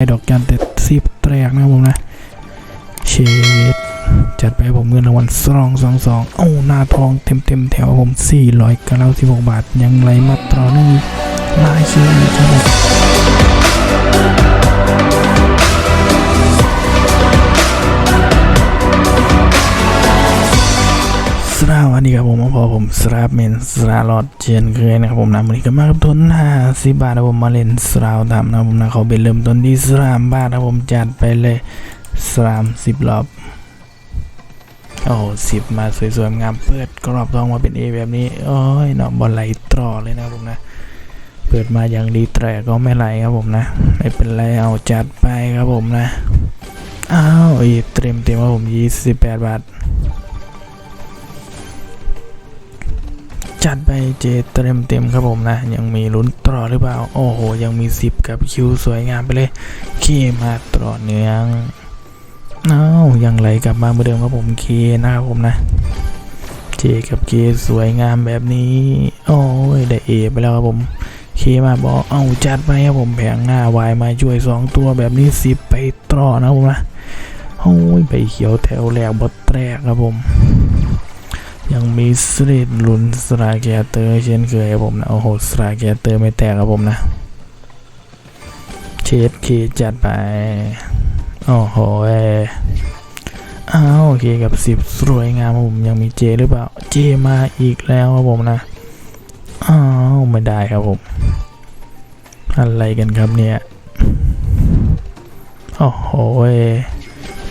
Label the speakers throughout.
Speaker 1: ไอดอกจันเต็ดสิบแตกนะครับผมนะเชดจัดไปผมเงินรางวัลสองสองสองเอ้าหน้าทองเต็มเต็มๆแถวผมสี่ร้อยเก้าสิบหกบาทยังไหลมาต่อนื่องลาเชื่อครับผม วัสดีครับผมพอผมสราบเมนสราลอดเชียนเคยนะครับผมนะวันนี้ก็มากับทุนห้าสิบบาทนะผมมาเล่นสราวตามนะครับผมนะเขาเป็นเริ่มต้นที่สามบาทนะผมจัดไปเลยสามสิบรอบโอ้สิบมาสวยๆงามเปิดกรอบทองมาเป็นเอแบบนี้โอ้ยเนาะบอลไหลตรอเลยนะครับผมนะเปิดมาอย่างดีแต่ก็ไม่ไหลครับผมนะ ไม่เป็นไรเอาจัดไปครับผมนะอ้าวอีเต็มเต็มๆครับผมยี่สิบแปดบาท จัดไปเจเต็มเต็มๆครับผมนะ ยังมีลุ้นต่อหรือเปล่า โอ้โห ยังมีสิบกับคิวสวยงามไปเลยเคมาต่อเนื่องเอ้ายังไหลกลับมาเหมือนเดิมครับผมเคนะครับผมนะเจกับเคสวยงามแบบนี้ โอ้ยได้เอไปแล้วครับผมเคมาบอกเอาจัดไปครับผมแผงหน้าวายมาช่วยสองตัวแบบนี้สิไปต่อนะครับผมนะโอ้ยใบเขียวแถวแหลกบดแตรกครับผม ยังมีสลิดลุนสราแกเตอร์เช่นเคยครับผมนะ โอ้โหสราแกเตอร์ไม่แตกครับผมนะ เชดเคจัดไป โอ้โหเอ้ยอ้าวโอเคกับสิบสวยงามครับผมยังมีเจหรือเปล่า เจมาอีกแล้วครับผมนะอ้าวไม่ได้ครับผม อะไรกันครับเนี่ย โอ้โหเอ้ย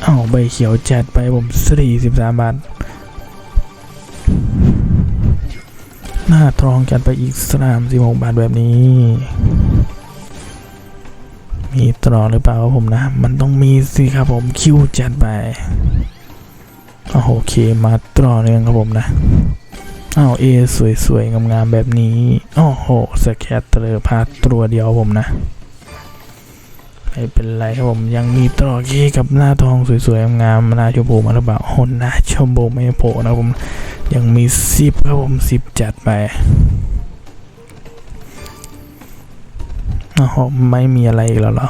Speaker 1: อ้าวใบเขียวจัดไปผมสี่สิบสามบาท หน้าทองจัดไปอีกสามสิบหกบาทแบบนี้ มีตรอหรือเปล่าครับผมนะ มันต้องมีสิครับผมคิวจัดไปโอเคมาตรอเนื่องครับผมนะอ้าวเอสวยๆงามๆแบบนี้โอ้โหสแคตเตอร์พาตัวเดียวผมนะ ไม่เป็นไรครับผมยังมีตรอเคกับหน้าทองสวยๆงามหน้าชมพูมาหรือเปล่าโอ้หน้าชมพูไม่โผล่นะผมยังมีสิบครับผมสิบจัดไปโอ้โหไม่มีอะไรอีกแล้วเหรอ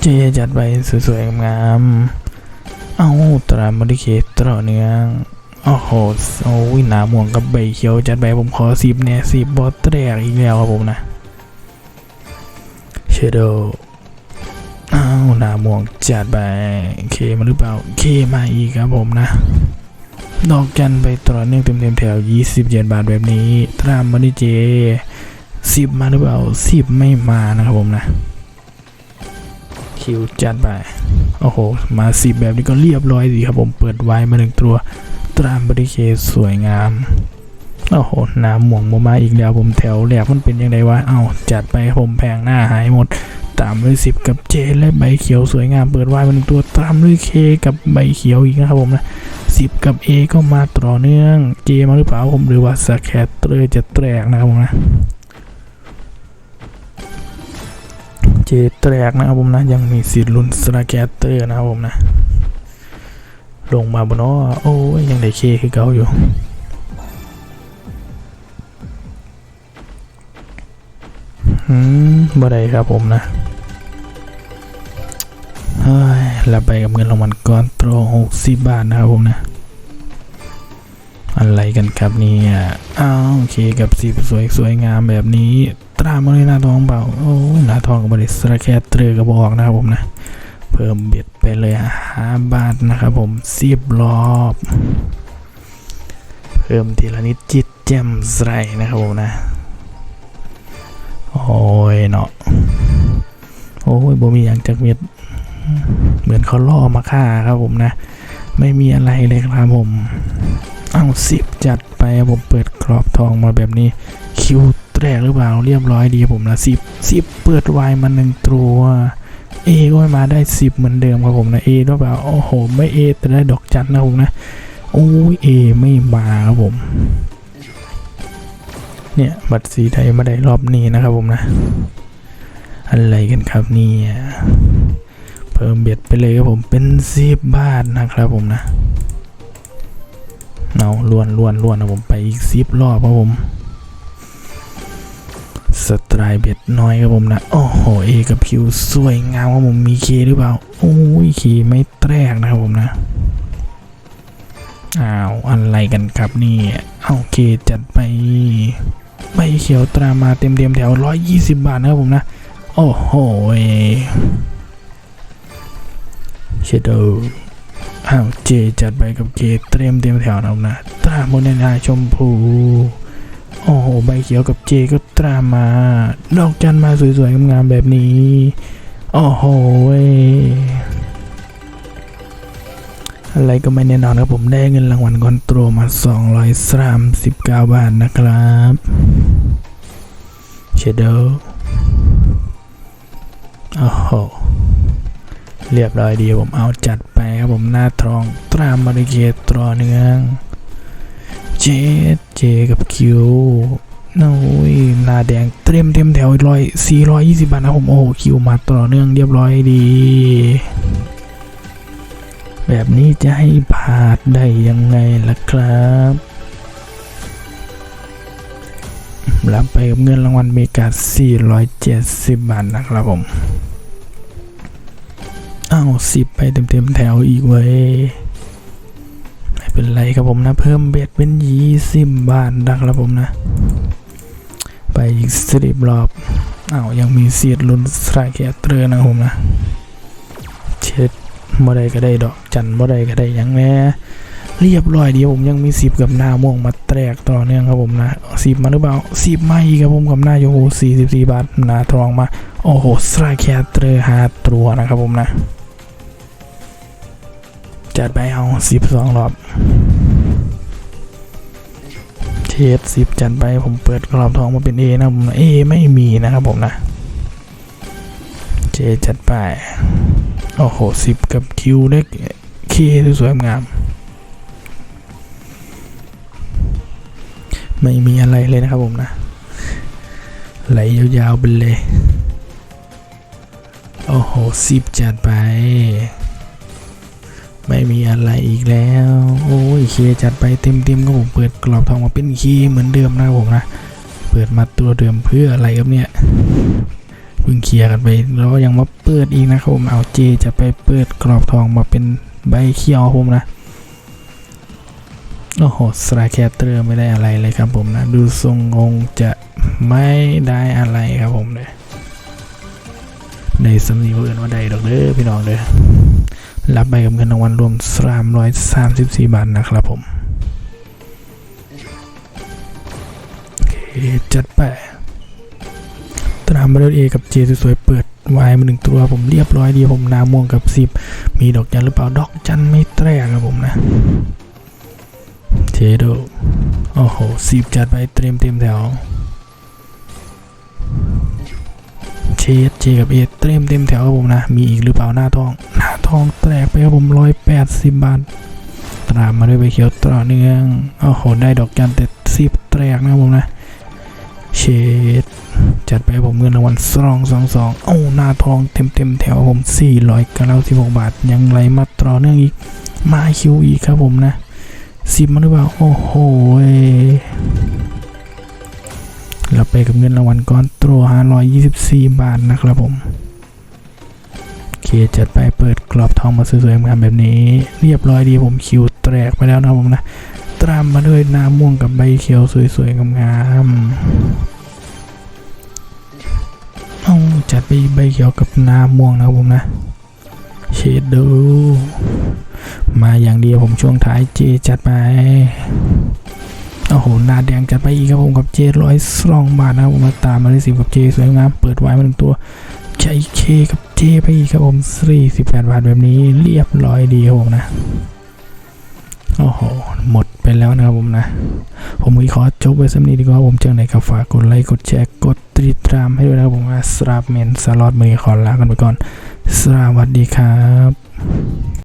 Speaker 1: เจจัดไปสวยๆงามเอาตรามดิเคตต่อเนื่อโอ้โหโอ้ยหนาม่วงกับใบเขียวจัดไปผมขอสิบเนี่ยสิบบอตแตกอีกแล้วครับผมนะเชโดอ้าว หนาม่วงจัดไปเคมาหรือเปล่าเคมาอีกครับผมนะดอกจันไปต่อเนื่องเต็มๆแถว27บาทแบบนี้ตรามมันนี่เจสิบมาหรือเปล่าสิบไม่มานะครับผมนะคิวจัดไปโอ้โห มาสิบแบบนี้ก็เรียบร้อยดีครับผมเปิดไว้มาหนึ่งตัว ตรามบริเคสวยงาม โอ้โห น้ำหม่วงมามาอีกแล้วผมแถวแหลกมันเป็นยังไงวะ เอ้าจัดไปผมแพงหน้าหายหมด ตามด้วยสิบกับเจและใบเขียวสวยงามเปิดไว้มาหนึ่งตัวตามด้วยเคกับใบเขียวอีกนะครับผมนะสิบกับ A ก็มาต่อเนื่อง J มาหรือเปล่าผมหรือว่าสแคตเตอร์จะแตกนะครับผมนะ J แตกนะครับผมนะยังมีสิทธิ์ลุ้นสแคตเตอร์นะครับผมนะ ลงมาบนน้อโอ้ยยังได้เคคือเก่าอยู่อืมบ่ได้ครับผมนะ เฮ้ยแล้วไปกับเงินรางวัลก้อนโตรหกสิบบาทนะครับผมนะ อะไรกันครับเนี่ยอ้าวโอเคกับสีสวยสวยงามแบบนี้ ตรามาเลยหน้าทองเปล่าโอ้หน้าทองกับบริสระแคเตรกระบอกนะครับผมนะ เพิ่มเบ็ดไปเลยห้าบาทนะครับผมสิบรอบ เพิ่มทีละนิดจิตแจ่มใสนะครับผมนะ โอ้ยเนาะโอ้ยบ่มีอย่างจากเม็ด เหมือนเขาล่อมาฆ่าครับผมนะ ไม่มีอะไรเลยครับผมเอาสิบจัดไปผมเปิดกรอบทองมาแบบนี้ คิวแตกหรือเปล่าเรียบร้อยดีผมนะสิบสิบเปิดวายมาหนึ่งตัวเอก็มาได้สิบเหมือนเดิมครับผมนะเอหรือเปล่าโอ้โหไม่เอแต่ได้ดอกจันนะผมนะโอ้ยเอไม่มาครับผม เนี่ยบัตรสีไทยมาได้รอบนี้นะครับผมนะ อะไรกันครับเนี่ย พิ่มเบ็ดไปเลยครับผมเป็นสิบบาทนะครับผมนะเอาล้วนล้วนล้วนนะผมไปอีกสิบรอบครับผมสไตรเบ็ดน้อยครับผมนะโอ้โหเอกับคิวสวยงามครับผมมีเคหรือเปล่าโอ้ยเคไม่แตรกนะครับผมนะอ้าวอะไรกันครับนี่เอาเคจัดไปใบเขียวตรามาเต็มเต็มแถว120บาทนะครับผมนะโอ้โห เชดโดอ้าวเจจัดไปกับเจเตรียมเต็มแถวนะครับนะตราโมเนนาชมพูโอ้โหใบเขียวกับเจก็ตรามา ดอกจันมาสวยๆงามๆแบบนี้โอ้โหยอะไรก็ไม่แน่นอนครับผมได้เงินรางวัลคอนโทรมา 239 บาทนะครับเชโดอร์อ้โห เรียบร้อยดีผมเอาจัดไปครับผมหน้าทองตรามาริเกตตรอเนืองเจเจกับคิวน้อยหน้าแดงเตรียมเต็มแถวร้อยสี่ร้อยยี่สิบบาทนะผมโอ้คิวมาต่อเนื่องเรียบร้อยดี แบบนี้จะให้พลาดได้ยังไงล่ะครับ รับไปกับเงินรางวัลเมกา470 บาทนะครับผมาวสิบไปเต็มๆแถวอีกเว้ยไม่เป็นไรครับผมนะ เพิ่มเบ็ดเป็นยี่สิบบาทนะครับผมนะ ไปอีกสิบรอบอ้าวยังมีเสียดลุนสไตรเกเตอร์นะผมนะเช็ดบ่ได้ก็ได้ดอกจันบ่ได้ก็ได้ยังแน่เรียบร้อยเดียวผมยังมีสิบกับหน้าม่วงมาแตกต่อเนื่องครับผมนะสิบมาหรือเปล่าสิบไม่ครับผมกับหน้าโยโฮสี่สิบสี่บาทหนาทองมา โอ้โหสไตรเกเตอร์ห้าตัวนะครับผมนะ จัดไปเอาสิบสองรอบเทสสิบจัดไปผมเปิดกรอบทองมาเป็นเอนะผมเอไม่มีนะครับผมนะเจจัดไปโอ้โหสิบกับคิวเล็กเคสวยๆงาม ไม่มีอะไรเลยนะครับผมนะ ไหลยาวๆไปเลย โอ้โหสิบจัดไป ไม่มีอะไรอีกแล้ว โอ้ยเคจัดไปเต็มๆก็ผมเปิดกรอบทองมาเป็นเคเหมือนเดิมนะผมนะเปิดมาตัวเดิมเพื่ออะไรครับเนี่ยเพิ่งเคลียร์กันไปแล้วยังมาเปิดอีกนะครับผมเอาเจจะไปเปิดกรอบทองมาเป็นใบเขียวครับผมนะโอ้โหสไตรแคเตอร์ไม่ได้อะไรเลยครับผมนะดูทรงงงจะไม่ได้อะไรครับผมเลยในสำนีเพื่อนว่าใดดอกเด้อพี่น้องเด้อ รับไปกับเงินรางวัลรวม 334 บาทนะครับผม โอเค จัดไปตรามมาด้วยเอกับเจสวยๆเปิดวายมาหนึ่งตัวผมเรียบร้อยดีผมนาม่วงกับสิบมีดอกจันหรือเปล่าดอกจันไม่แตรกครับผมนะเทโดโอ้โหสิบจัดไปเต็มเต็มแถวเชดเจกับเอเต็มเต็มแถวครับผมนะ มีอีกหรือเปล่าหน้าทอง ทองแตกไปครับผมร้อยแปดสิบบาท ตามมาด้วยใบเขียวต่อเนื่องโอ้โหได้ดอกจันแต่สิบแตกนะครับผมนะ เชดจัดไปผมเงินรางวัลสองสองสองโอ้หน้าทองเต็มเต็มๆแถวผมสี่ร้อยเก้าสิบหกบาท ยังไหลมาต่อเนื่องอีก มาคิวอีกครับผมนะสิบมาหรือเปล่าโอ้โหเราไปกับเงินรางวัลก้อนโตรห้าร้อยยี่สิบสี่บาทนะครับผม เคจัดไปเปิดกรอบทองมาสวยๆงามแบบนี้ เรียบร้อยดีผมคิวแตกไปแล้วนะผมนะตามมาด้วยน้ำม่วงกับใบเขียวสวยๆงามๆเอาจัดไปใบเขียวกับน้ำม่วงนะครับผมนะเชดดูมาอย่างเดียวผมช่วงท้ายเจจัดไปโอ้โหหน้าแดงจัดไปอีกครับผมกับเจร้อยสองบาทนะครับผมมาตามมาได้สิกับเจสวยงามเปิดไว้มาหนึ่งตัวใจเคกับ เจไปอีกครับผม48บาทแบบนี้เรียบร้อยดีครับผมนะ โอ้โห หมดไปแล้วนะครับผมนะ ผมขอจบไว้สำนี้ดีกว่าผมเจอไหนกับฝากกดไลค์กดแชร์กดติดตามให้ด้วยนะครับผมนะสลาบเมนสลอดมือขอลากันไปก่อน สวัสดีครับ